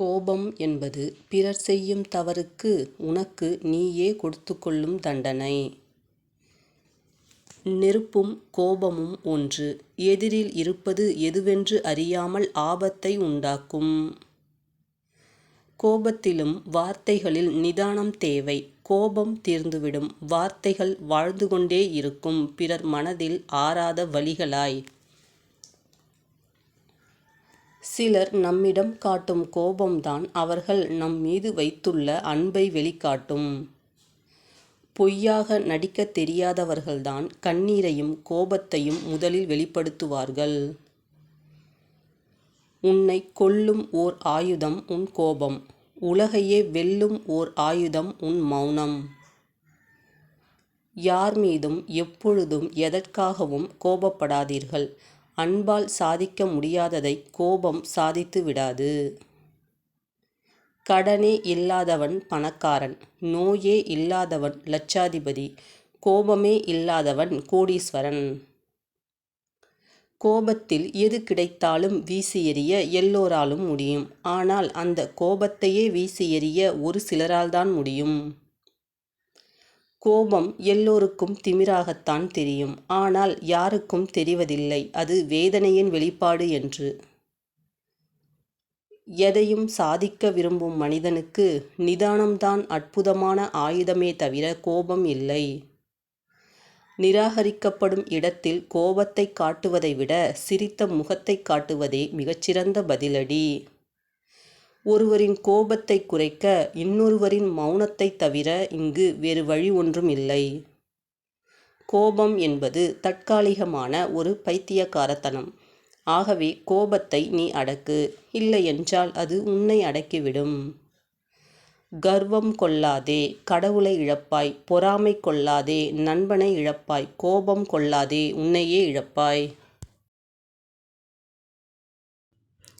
கோபம் என்பது பிறர் செய்யும் தவறுக்கு உனக்கு நீயே கொடுத்து கொள்ளும் தண்டனை. நெருப்பும் கோபமும் ஒன்று. எதிரில் இருப்பது எதுவென்று அறியாமல் ஆபத்தை உண்டாக்கும். கோபத்திலும் வார்த்தைகளில் நிதானம் தேவை. கோபம் தீர்ந்துவிடும். வார்த்தைகள் வாழ்ந்து கொண்டே இருக்கும் பிறர் மனதில் ஆறாத வழிகளாய் சிலர் நம்மிடம் காட்டும் கோபம்தான் அவர்கள் நம் மீது வைத்துள்ள அன்பை வெளிக்காட்டும். பொய்யாக நடிக்கத் தெரியாதவர்கள்தான் கண்ணீரையும் கோபத்தையும் முதலில் வெளிப்படுத்துவார்கள். உன்னை கொல்லும் ஓர் ஆயுதம் உன் கோபம். உலகையே வெல்லும் ஓர் ஆயுதம் உன் மௌனம். யார் மீதும் எப்பொழுதும் எதற்காகவும் கோபப்படாதீர்கள். அன்பால் சாதிக்க முடியாததை கோபம் சாதித்து விடாது. கடனே இல்லாதவன் பணக்காரன். நோயே இல்லாதவன் லட்சாதிபதி. கோபமே இல்லாதவன் கோடீஸ்வரன். கோபத்தில் எது கிடைத்தாலும் வீசி எறிய எல்லோராலும் முடியும். ஆனால் அந்த கோபத்தையே வீசி எறிய ஒரு சிலரால்தான் முடியும். கோபம் எல்லோருக்கும் திமிராகத்தான் தெரியும். ஆனால் யாருக்கும் தெரிவதில்லை அது வேதனையின் வெளிப்பாடு என்று. எதையும் சாதிக்க விரும்பும் மனிதனுக்கு நிதானம்தான் அற்புதமான ஆயுதமே தவிர கோபம் இல்லை. நிராகரிக்கப்படும் இடத்தில் கோபத்தை காட்டுவதை விட சிரித்த முகத்தைக் காட்டுவதே மிகச்சிறந்த பதிலடி. ஒருவரின் கோபத்தைக் குறைக்க இன்னொருவரின் மௌனத்தைத் தவிர இங்கு வேறு வழி ஒன்றும் இல்லை. கோபம் என்பது தற்காலிகமான ஒரு பைத்தியக்காரத்தனம். ஆகவே கோபத்தை நீ அடக்கு. இல்லையென்றால் அது உன்னை அடக்கிவிடும். கர்வம் கொள்ளாதே கடவுளை இழப்பாய். பொறாமை கொள்ளாதே நண்பனை இழப்பாய். கோபம் கொள்ளாதே உன்னையே இழப்பாய்.